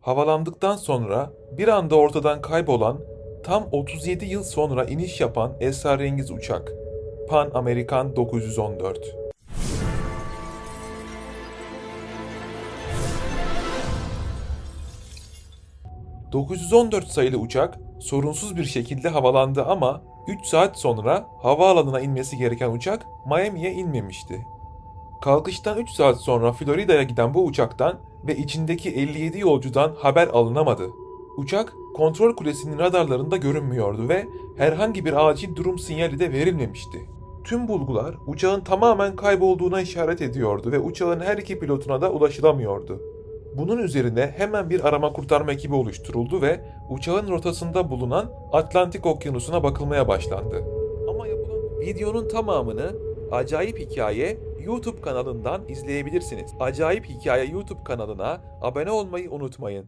Havalandıktan sonra bir anda ortadan kaybolan, tam 37 yıl sonra iniş yapan esrarengiz uçak. Pan American 914. ...914 sayılı uçak sorunsuz bir şekilde havalandı ama 3 saat sonra havaalanına inmesi gereken uçak Miami'ye inmemişti. Kalkıştan 3 saat sonra Florida'ya giden bu uçaktan ve içindeki 57 yolcudan haber alınamadı. Uçak kontrol kulesinin radarlarında görünmüyordu ve herhangi bir acil durum sinyali de verilmemişti. Tüm bulgular uçağın tamamen kaybolduğuna işaret ediyordu ve uçağın her iki pilotuna da ulaşılamıyordu. Bunun üzerine hemen bir arama kurtarma ekibi oluşturuldu ve uçağın rotasında bulunan Atlantik Okyanusu'na bakılmaya başlandı. Ama yapılan videonun tamamını Acayip Hikaye YouTube kanalından izleyebilirsiniz. Acayip Hikaye YouTube kanalına abone olmayı unutmayın.